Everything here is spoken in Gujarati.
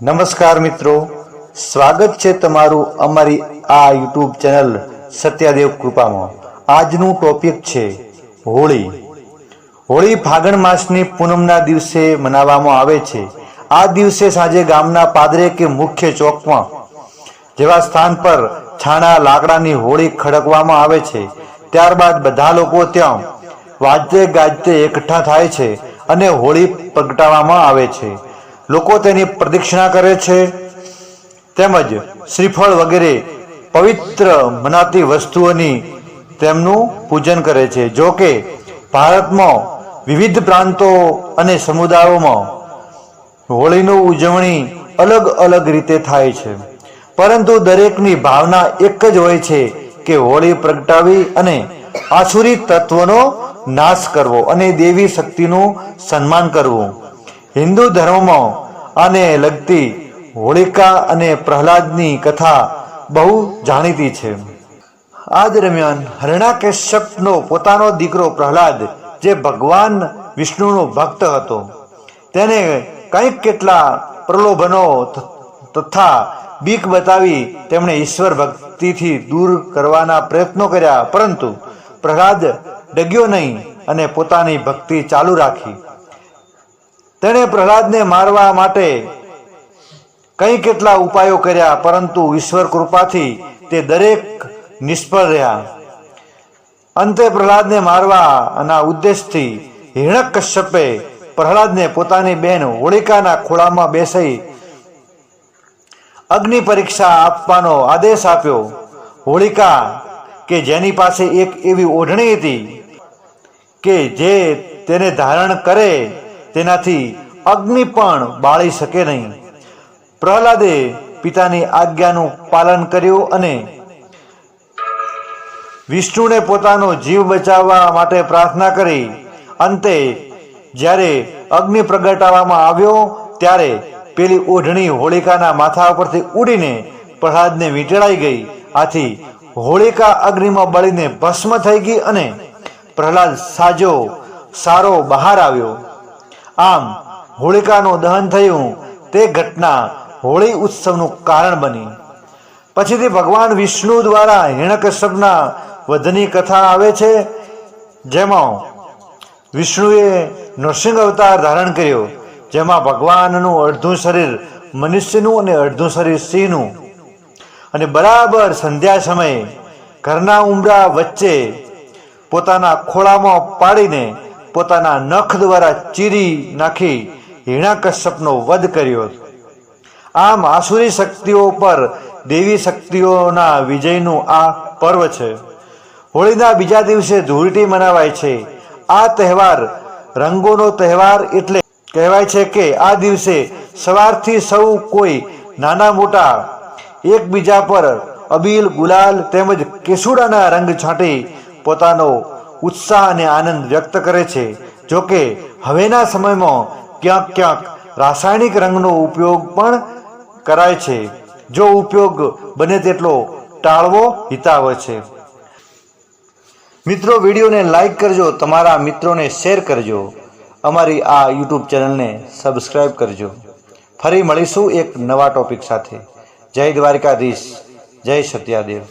નમસ્કાર મિત્રો. સ્વાગત છે તમારું અમારી આ યુટ્યુબ ચેનલ સત્યાદેવ કૃપામાં. આજનું ટોપિક છે હોળી. હોળી ફાગણ માસની પૂનમના દિવસે મનાવવામાં આવે છે. આ દિવસે સાંજે ગામના પાદરે કે મુખ્ય ચોકમાં જેવા સ્થાન પર છાણા લાકડાની હોળી ખડકવામાં આવે છે. ત્યારબાદ બધા લોકો ત્યાં વાજતે ગાજતે એકઠા થાય છે અને હોળી પ્રગટાવવામાં આવે છે. લોકો તેની પ્રદક્ષિણા કરે છે. તેમજ શ્રીફળ વગેરે પવિત્ર મનાતી વસ્તુઓની તેમનું પૂજન કરે છે. જો કે ભારતમાં વિવિધ પ્રાંતો અને સમુદાયોમાં હોળીની ઉજવણી અલગ અલગ રીતે થાય છે. પરંતુ દરેકની ભાવના એક જ હોય છે કે હોળી પ્રગટાવી અને આસુરી તત્વનો નાશ કરવો અને દેવી શક્તિનું સન્માન કરવું. હિન્દુ ધર્મમાં આને લગતી હોળિકા અને પ્રહલાદની કથા બહુ જાણીતી છે. આ દરમિયાન હરણાકશ્યપનો પોતાનો દીકરો પ્રહલાદ, જે ભગવાન વિષ્ણુનો ભક્ત હતો, તેને કંઈક કેટલા પ્રલોભનો તથા બીક બતાવી તેમણે ઈશ્વર ભક્તિથી દૂર કરવાના પ્રયત્નો કર્યા, પરંતુ પ્રહલાદ ડગ્યો નહીં અને પોતાની ભક્તિ ચાલુ રાખી. તેણે પ્રહલાદને મારવા માટે કંઈ કેટલા ઉપાયો કર્યા, પરંતુ ઈશ્વર કૃપાથી તે દરેક નિષ્ફળ રહ્યા. અંતે પ્રહલાદને મારવાના ઉદ્દેશથી હિરણ્યકશ્યપે પ્રહલાદને પોતાની બહેન હોળિકાના ખોળામાં બેસી અગ્નિ પરીક્ષા આપવાનો આદેશ આપ્યો. હોળિકા કે જેની પાસે એક એવી ઓઢણી હતી કે જે તેને ધારણ કરે તેનાથી અગ્નિ પણ બાળી શકે નહીં. પ્રહલાદે પિતાની આજ્ઞાનું પાલન કર્યું અને વિષ્ણુને પોતાનો જીવ બચાવવા માટે પ્રાર્થના કરી. અંતે જ્યારે અગ્નિ પ્રગટાવવામાં આવ્યો, ત્યારે પેલી ઓઢણી હોળિકાના માથા ઉપરથી ઉડીને પ્રહલાદને વીંટળાઈ ગઈ. આથી હોળિકા અગ્નિમાં બળીને ભસ્મ થઈ ગઈ અને પ્રહલાદ સાજો સારો બહાર આવ્યો. આમ હોળિકાનું દહન થયું. તે ઘટના હોળી ઉત્સવનું કારણ બની. પછીથી ભગવાન વિષ્ણુ દ્વારા હિરણકશ્યપના વધની કથા આવે છે, જેમાં વિષ્ણુએ નરસિંહ અવતાર ધારણ કર્યો, જેમાં ભગવાનનું અડધું શરીર મનુષ્યનું અને અડધું શરીર સિંહનું. અને બરાબર સંધ્યા સમયે ઘરના ઉમરા વચ્ચે પોતાના ખોળામાં પાડીને પોતાના નખ દ્વારા ચીરી નાખી હિણાકશ્યપનો વધ કર્યો. આમ આસુરી શક્તિઓ પર દેવી શક્તિઓના વિજયનું આ પર્વ છે. હોળીના બીજા દિવસે ધૂળટી મનાવાય છે. આ તહેવાર રંગોનો તહેવાર એટલે કહેવાય છે કે આ દિવસે સવારથી સૌ કોઈ નાના મોટા એકબીજા પર અબીલ ગુલાલ તેમજ કેસુડાના રંગ છાંટી પોતાનો ઉત્સાહ અને આનંદ વ્યક્ત કરે છે. જોકે, હવેના સમયમાં ક્યાંક ક્યાંક રાસાયણિક રંગનો ઉપયોગ પણ કરાય છે. જો ઉપયોગ બને તેટલો ટાળવો હિતાવ છે. મિત્રો, વિડીયોને લાઈક કરજો, તમારા મિત્રોને શેર કરજો. અમારી આ યુટ્યુબ ચેનલને સબસ્ક્રાઈબ કરજો. ફરી મળીશું એક નવા ટોપિક સાથે. જય દ્વારકાધીશ, જય સત્યાદેવ.